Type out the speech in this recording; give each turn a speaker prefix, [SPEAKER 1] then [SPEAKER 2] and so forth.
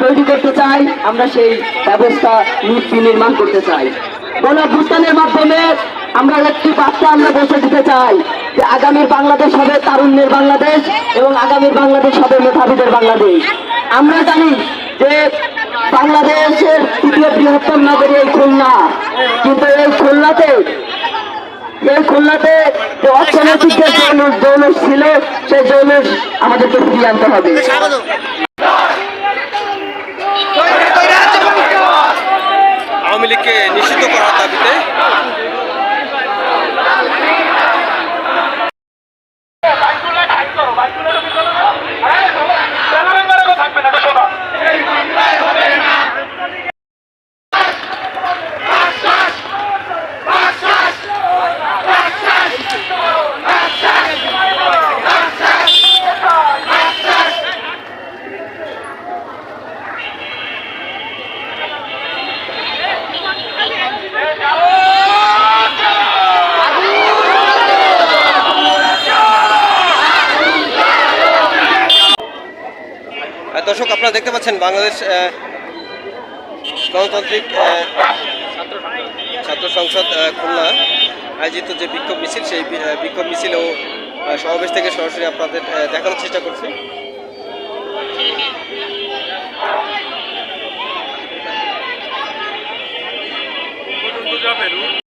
[SPEAKER 1] তৈরি করতে চাই, আমরা সেই ব্যবস্থা নীতি নির্মাণ করতে চাই। গণভ্যুত্থানের মাধ্যমে আমরা একটি বার্তা আমরা বসে দিতে চাই যে আগামীর বাংলাদেশ হবে তারুণ্যের বাংলাদেশ এবং আগামীর বাংলাদেশ হবে মেধাবীদের বাংলাদেশ। আমরা জানি যে বাংলাদেশের তৃতীয় বৃহত্তম নগরী এই খুলনা। কিন্তু এই খুলনাতে এই খুলনাতে যে অর্থনৈতিক যে জৌলুস ছিল, সেই জৌলুস আমাদেরকে ফিরিয়ে আনতে হবে।
[SPEAKER 2] নিষিদ্ধ করার দর্শক, আপনারা দেখতে পাচ্ছেন বাংলাদেশ গণতান্ত্রিক ছাত্র সংসদ খুলনা আয়োজিত যে বিক্ষোভ মিছিল, সেই বিক্ষোভ মিছিল ও সমাবেশ থেকে সরাসরি আপনাদের দেখানোর চেষ্টা করছি।